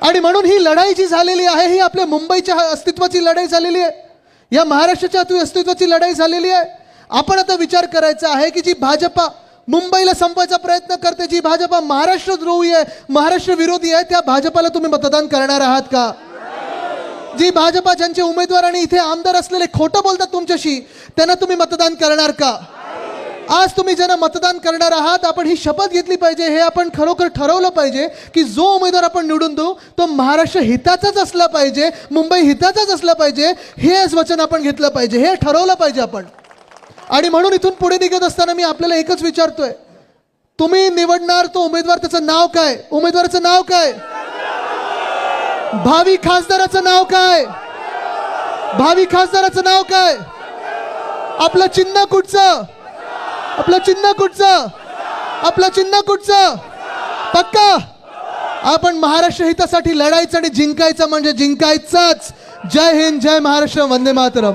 आणि म्हणून ही लढाई जी झालेली आहे ही आपल्या मुंबईच्या अस्तित्वाची लढाई झालेली आहे. या महाराष्ट्राच्या अस्तित्वाची लढाई झालेली आहे. आपण आता विचार करायचा आहे की जी भाजपा मुंबईला संपवायचा प्रयत्न करते जी भाजपा महाराष्ट्र द्रोही आहे महाराष्ट्र विरोधी आहे त्या भाजपाला तुम्ही मतदान करणार आहात का? जी भाजपा ज्यांचे उमेदवार आणि इथे आमदार असलेले खोटं बोलतात तुमच्याशी त्यांना तुम्ही मतदान करणार का? आज तुम्ही ज्यांना मतदान करणार आहात आपण ही शपथ घेतली पाहिजे. हे आपण खरोखर ठरवलं पाहिजे की जो उमेदवार आपण निवडून देऊ तो महाराष्ट्र हिताचाच असला पाहिजे मुंबई हिताचाच असला पाहिजे हे वचन आपण घेतलं पाहिजे. हे ठरवलं पाहिजे आपण. आणि म्हणून इथून पुढे निघत असताना मी आपल्याला एकच विचारतोय. तुम्ही निवडणार तो उमेदवार त्याचं नाव काय? उमेदवाराचं नाव काय? भावी खासदाराचं नाव काय? भावी खासदाराचं नाव काय? आपलं चिन्ह कुठचं? आपलं चिन्ह कुठचं? आपलं चिन्ह कुठचं? पक्का? आपण महाराष्ट्र हितासाठी लढायचं आणि जिंकायचं म्हणजे जिंकायचंच. जय हिंद जय महाराष्ट्र वंदे मातरम.